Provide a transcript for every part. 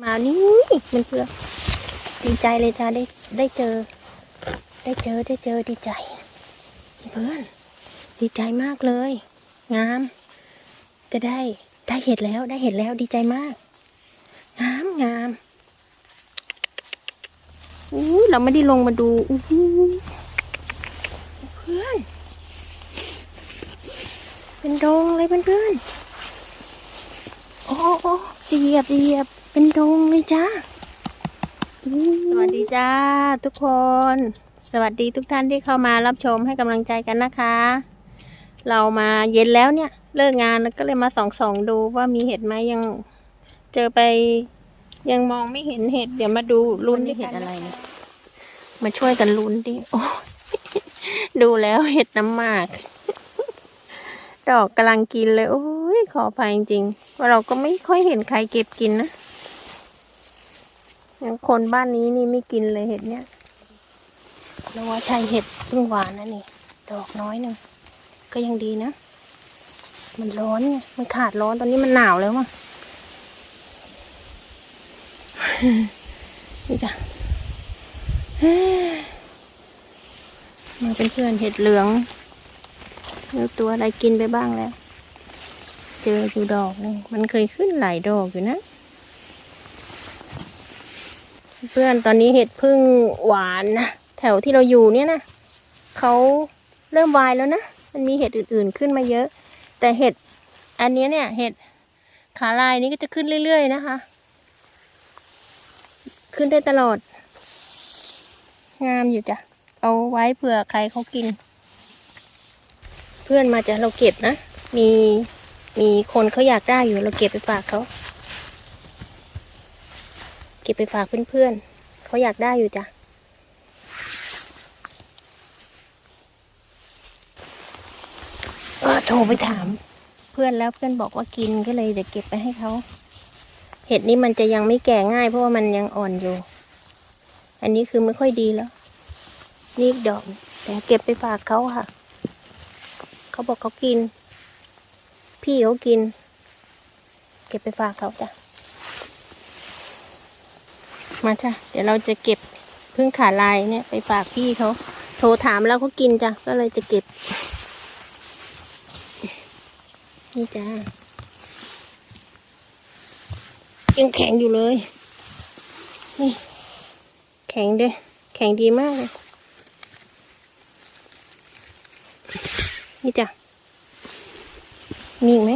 มานี่มันเพื่อดีใจเลยจ้าได้ได้เจอ ได้เจอได้เจอดีใจเพื่อนดีใจมากเลย งาม จะได้ได้เห็ดแล้วได้เห็ดแล้วดีใจมาก งามงามอู้เราไม่ได้ลงมาดูอู้เพื่อน เป็นดงเลยเพื่อนๆโอ้โอ้เหยียบเหยียบ เป็นดงเลยจ้าสวัสดีจ้าทุกคน สวัสดีทุกท่านที่เข้ามารับชมให้กำลังใจกันนะคะ เรามาเย็นแล้วเนี่ย เลิกงานแล้วก็เลยมาส่องส่องๆดูว่ามีเห็ดไหมยังเจอไปยังมองไม่เห็นเห็ดเดี๋ยวมาดูลุ้นเห็ดอะไรเนี่ยมาช่วยกันลุ้นดิโอ้ดูแล้วเห็ดน้ำหมาก ดอกกำลังกินเลย โอ้ยขออภัยจริงว่าเราก็ไม่ค่อยเห็นใครเก็บกินนะ ย่างคนบ้านนี้นี่ไม่กินเลยเห็ดเนี้ยแล้วว่าใช่เห็ดพิ่งหวานนะนี่ ดอกน้อยหนึ่งก็ยังดีนะ มันร้อนไงมันขาดร้อนตอนนี้มันหนาวแล้วอะนี่จ้ะมาเป็นเพื่อนเห็ดเหลืองแล้วตัวอะไรกินไปบ้างแล้ว เจออยู่ดอกหนึงมันเคยขึ้นหลายดอกอยู่นะ เพื่อนตอนนี้เห็ดพึ่งหวานนะแถวที่เราอยู่เนี่ยนะเขาเริ่มวายแล้วนะมันมีเห็ดอื่นๆขึ้นมาเยอะ แต่เห็ดอันนี้เนี่ยเห็ดขาลายนี้ก็จะขึ้นเรื่อยๆนะคะ ขึ้นได้ตลอด งามอยู่จ้ะเอาไว้เผื่อใครเขากิน เพื่อนมาจากเราเก็บนะ มีมีคนเขาอยากได้อยู่เราเก็บไปฝากเขา เก็บไปฝากเพื่อนๆเขาอยากได้อยู่จ้ะโทรไปถาม เพื่อนแล้วเพื่อนบอกว่ากินก็เลยเดี๋ยวเก็บไปให้เขาเห็ดนี้มันจะยังไม่แก่ง่าย เพราะว่ามันยังอ่อนอยู่ อันนี้คือไม่ค่อยดีแล้ว นี่ดอก แต่เก็บไปฝากเขาค่ะ เขาบอกเขากิน พี่เขากิน เก็บไปฝากเขาจ้ะ มาจ้ะ เดี๋ยวเราจะเก็บพึ่งขาลายเนี่ยไปฝากพี่เขา โทรถามแล้วเขากินจ้ะ ก็เลยจะเก็บ นี่จ้ายังแข็งอยู่เลย นี่ แข็งเด้แข็งดีมากเลย นี่จ้ะ มีอีกไหม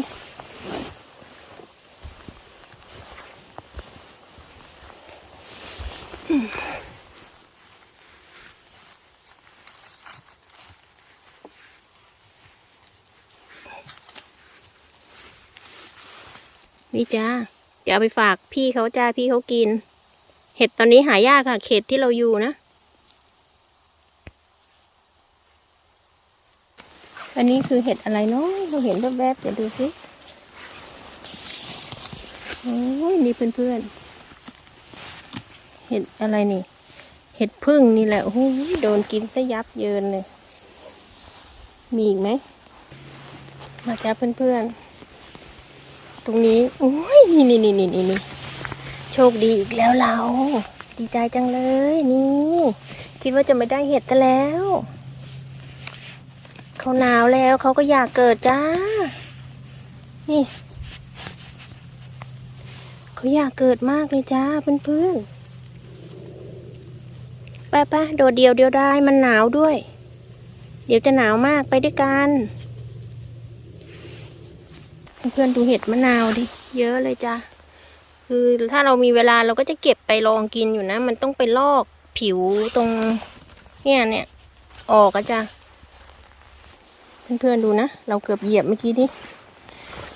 นี่จ้าเดี๋ยวเอาไปฝากพี่เขาจ้าพี่เขากิน เห็ดตอนนี้หายากค่ะ เขตที่เราอยู่นะ อันนี้คือเห็ดอะไรเนาะเราเห็นแวบๆเดี๋ยวดูสิโอ้ยนี่เพื่อนๆ เห็ดอะไรนี่ เห็ดพึ่งนี่แหละโอ้โหโดนกินซะยับเยินเลย มีอีกไหม มาจ้าเพื่อนๆ ตรงนี้โอ้ยนี่นี่นี่นี่นี่โชคดีอีกแล้วเรา ดีใจจังเลยนี่ คิดว่าจะไม่ได้เห็ดกันแล้วเขาหนาวแล้วเขาก็อยากเกิดจ้า นี่เขาอยากเกิดมากเลยจ้าเพื่อนๆไปไปโดดเดียวเดียวได้มันหนาวด้วย เดี๋ยวจะหนาวมากไปด้วยกัน เพื่อนดูเห็ดมะนาวดิ เยอะเลยจ้าคือถ้าเรามีเวลาเราก็จะเก็บไปลองกินอยู่นะ มันต้องไปลอกผิวตรง เนี่ยเนี่ยออกอะจ้าเพื่อนๆดูนะ เราเกือบเหยียบเมื่อกี้นี้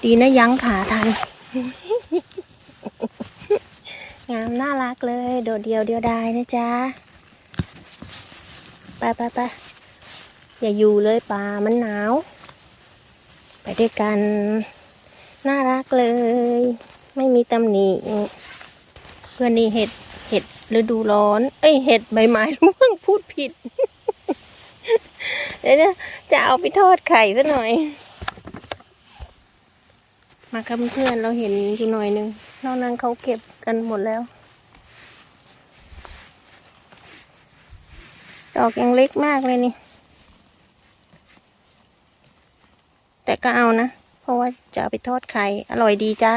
ดีนะยั้งขาทัน งามน่ารักเลย โดดเดียวเดียวดายนะจ๊ะ ไปไปไปอย่าอยู่เลยป่ามันหนาว ไปด้วยกัน น่ารักเลย ไม่มีตำหนิเพื่อนนี่เห็ดเห็ดฤดูร้อน เอ้ยเห็ดใบไม้ร่วงพูดผิด เดี๋ยวนะจะเอาไปทอดไข่ซะหน่อย มาครับเพื่อนเราเห็นอยู่หน่อยหนึงนอกนั้นเขาเก็บกันหมดแล้ว ดอกยังเล็กมากเลยนี่ แต่ก็เอานะ ราะว่าจะเอาไปทอดไข่ อร่อยดีจ้า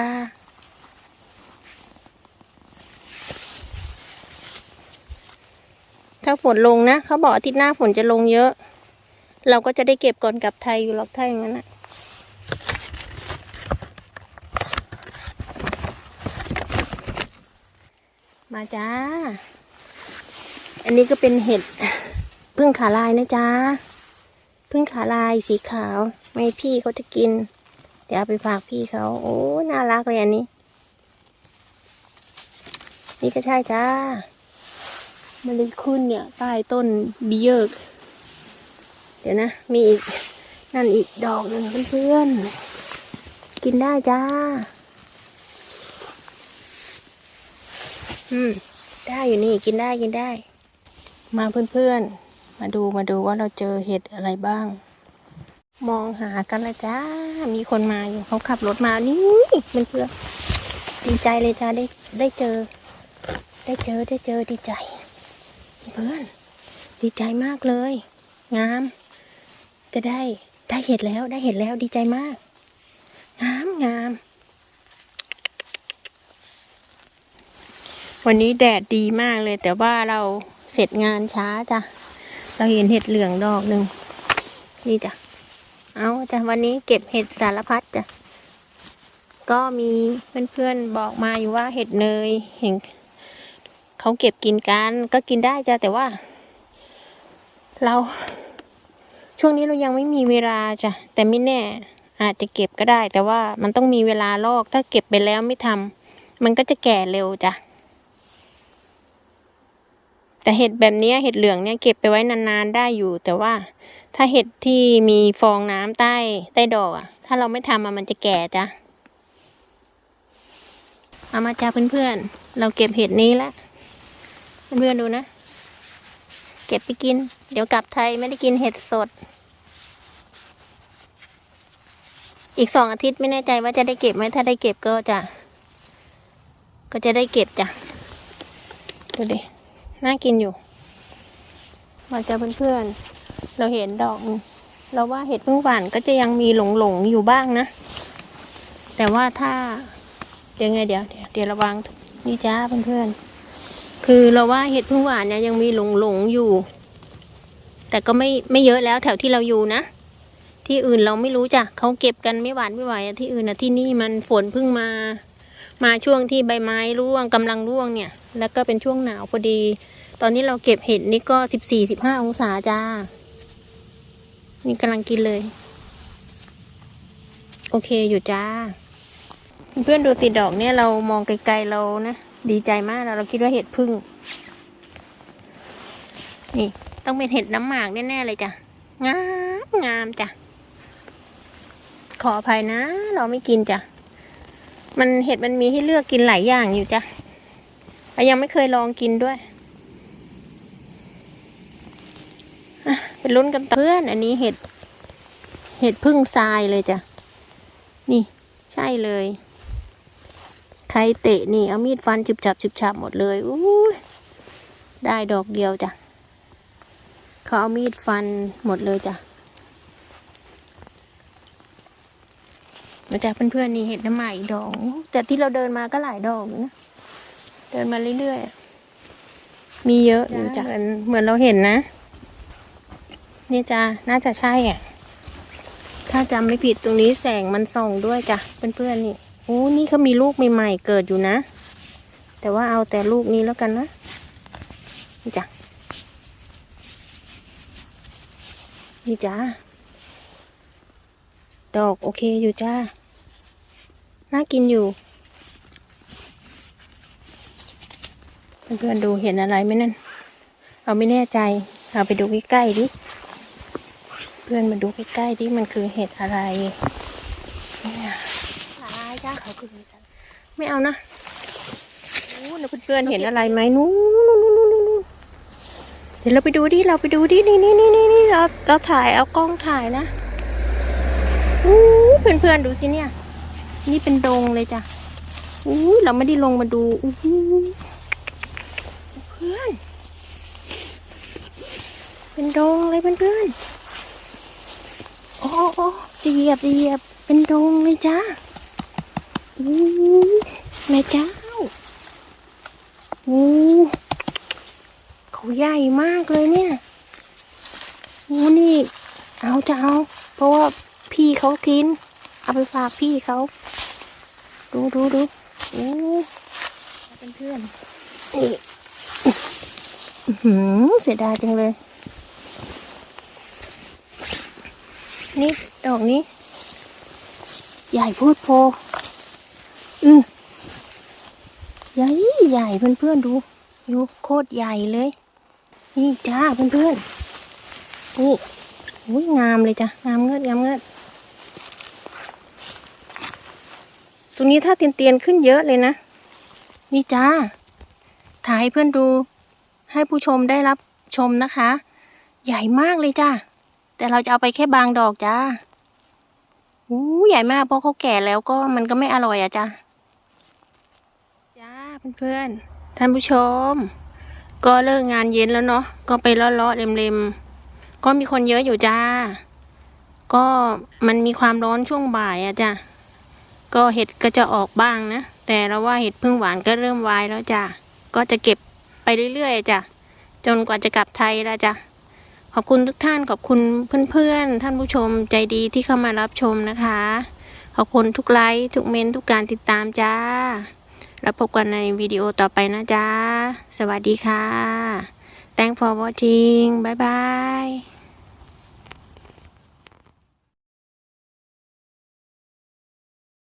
ถ้าฝนลงนะเขาบอกอาทิตย์หน้าฝนจะลงเยอะ เราก็จะได้เก็บก่อนกลับไทยอยู่หรอกถ้าอย่างนั้นนะมาจ้า อันนี้ก็เป็นเห็ดพึ่งขาลายนะจ๊ะพึ่งขาลายสีขาว ไม่พี่เขาจะกิน เดี๋ยวเอาไปฝากพี่เขา โอ้ น่ารักเลยอันนี้ นี่ก็ใช่จ้ามันเลยขึ้นเนี่ยใต้ต้นบิเยอร์กเดี๋ยวนะ มีอีก นั่นอีกดอกหนึ่งเพื่อนๆ กินได้จ้า อืม ได้อยู่นี่กินได้กินได้ มาเพื่อนๆ มาดูมาดูว่าเราเจอเห็ดอะไรบ้าง มองหากันละจ้า มีคนมาอยู่เขาขับรถมานี่มันเพื่อนดีใจเลยจ้าได้ได้เจอ ได้เจอได้เจอดีใจ เพื่อน ดีใจมากเลย งาม จะได้ได้เห็ดแล้วได้เห็ดแล้วดีใจมาก งามงาม วันนี้แดดดีมากเลย แต่ว่าเราเสร็จงานช้าจ้ะเราเห็นเห็ดเหลืองดอกหนึ่งนี่จ้ะ เอาจ้ะวันนี้เก็บเห็ดสารพัดจ้ะ ก็มีเพื่อนๆบอกมาอยู่ว่าเห็ดเนยเห็นเขาเก็บกินกันก็กินได้จ้ะแต่ว่า เราช่วงนี้เรายังไม่มีเวลาจ้ะแต่ไม่แน่ อาจจะเก็บก็ได้ แต่ว่ามันต้องมีเวลาลอกถ้าเก็บไปแล้วไม่ทำมันก็จะแก่เร็วจ้ะ แต่เห็ดแบบนี้เห็ดเหลืองเนี่ยเก็บไปไว้นานๆได้อยู่ แต่ว่าถ้าเห็ดที่มีฟองน้ำใต้ใต้ดอกอะ ถ้าเราไม่ทำอะมันจะแก่จ้ะเอามาจ้าเพื่อนๆ เราเก็บเห็ดนี้แล้วเพื่อนๆดูนะ เก็บไปกิน เดี๋ยวกลับไทยไม่ได้กินเห็ดสด อีกสองอาทิตย์ไม่แน่ใจว่าจะได้เก็บไหมถ้าได้เก็บก็จะ ก็จะได้เก็บจ้ะดูดิ น่ากินอยู่มาเจอเพื่อนๆ เราเห็นดอก เราว่าเห็ดพึ่งหวานก็จะยังมีหลงๆอยู่บ้างนะ แต่ว่าถ้าเดี๋ยวไงเดี๋ยวเดี๋ยวเดี๋ยวระวังนี่จ้าเพื่อนๆ คือเราว่าเห็ดพึ่งหวานเนี่ยยังมีหลงๆอยู่ แต่ก็ไม่ไม่เยอะแล้วแถวที่เราอยู่นะ ที่อื่นเราไม่รู้จ้ะเขาเก็บกันไม่หวานไม่ไหวที่อื่นนะที่นี่มันฝนเพิ่งมา มาช่วงที่ใบไม้ร่วงกำลังร่วงเนี่ย แล้วก็เป็นช่วงหนาวพอดี ตอนนี้เราเก็บเห็ดนี่ก็สิบสี่สิบห้าองศาจ้า นี่กำลังกินเลย โอเคอยู่จ้า เพื่อนดูสิดอกเนี่ยเรามองไกลๆเรานะดีใจมากเราเราคิดว่าเห็ดพึ่ง นี่ต้องเป็นเห็ดน้ำหมากแน่ๆเลยจ้ะงามงามจ้ะขออภัยนะ เราไม่กินจ้ะมันเห็ดมันมีให้เลือกกินหลายอย่างอยู่จ้ะ ยังไม่เคยลองกินด้วยอะเป็นลุ้นกันต่อเพื่อน อันนี้เห็ด เห็ดพึ่งทรายเลยจ้ะ นี่ ใช่เลย ใครเตะนี่ เอามีดฟันจุบจับจุบจับหมดเลยอู้ยได้ดอกเดียวจ้ะ เขาเอามีดฟันหมดเลยจ้ะมาจากเพื่อนๆนี่เห็ดน้ำหมากอีกดอก แต่ที่เราเดินมาก็หลายดอกอยู่นะ เดินมาเรื่อยๆ มีเยอะอยู่จ้ะเหมือนเหมือนเราเห็นนะ นี่จ้ะน่าจะใช่อะ ถ้าจำไม่ผิดตรงนี้แสงมันส่องด้วยจ้ะเพื่อนๆนี่โอ้นี่เขามีลูกใหม่ๆเกิดอยู่นะ แต่ว่าเอาแต่ลูกนี้แล้วกันนะนี่จ้ะนี่จ้าดอกโอเคอยู่จ้า น่ากินอยู่ เพื่อนๆดูเห็นอะไรไหมนั่นเราไม่แน่ใจเราไปดูใกล้ๆดิ เพื่อนมาดูใกล้ๆดิมันคือเห็ดอะไรเนี่ยอะไรจ้าเขาคือไม่เอานะนู้นนเพื่อนๆเห็นอะไรไหมนู้นนู้นนู้นนู้นเดี๋ยวเราไปดูดิ เราไปดูดิ นี่นี่นี่นี่นี่เราเราถ่ายเอากล้องถ่ายนะอู้เพื่อนๆดูสิเนี่ย นี่เป็นดงเลยจ้ะอู้เราไม่ได้ลงมาดูอู้ พื่อนเป็นดงเลยเพื่อนๆโอ้โอ้จะเหยียบจะเหยียบเป็นดงเลยจ้าอู้แม่เจ้าอู้เขาใหญ่มากเลยเนี่ยอู้นี่เอาจะเอา เพราะว่าพี่เขากิน เอาไปฝากพี่เขา ดูดูดูโอ้เป็นเพื่อนนี่ เสียดายจังเลย นี่ดอกนี้ ใหญ่พูดโพ อือใหญ่ใหญ่เพื่อนเพื่อนดูดูโคตรใหญ่เลย นี่จ้าเพื่อนเพื่อนนี่อุ้ยงามเลยจ้ะ งามเงิดงามเงิดตรงนี้ถ้าเตียนเตียนขึ้นเยอะเลยนะ นี่จ้า ถ่ายให้เพื่อนดู ให้ผู้ชมได้รับชมนะคะ ใหญ่มากเลยจ้าแต่เราจะเอาไปแค่บางดอกจ้าอู้ใหญ่มากเพราะเขาแก่แล้วก็มันก็ไม่อร่อยอะจ้าจ้าเพื่อนๆท่านผู้ชม ก็เลิกงานเย็นแล้วเนาะก็ไปเลาะๆเล็มๆก็มีคนเยอะอยู่จ้า ก็มันมีความร้อนช่วงบ่ายอะจ้าก็เห็ดก็จะออกบ้างนะ แต่เราว่าเห็ดพึ่งหวานก็เริ่มวายแล้วจ้ะ ก็จะเก็บไปเรื่อยๆจ้ะจนกว่าจะกลับไทยแล้วจ้ะขอบคุณทุกท่านขอบคุณเพื่อนๆ ท่านผู้ชมใจดีที่เข้ามารับชมนะคะ ขอบคุณทุกไลค์ทุกเมนต์ทุกการติดตามจ้า แล้วพบกันในวิดีโอต่อไปนะจ้า สวัสดีค่ะ Thank for watching บ๊ายบาย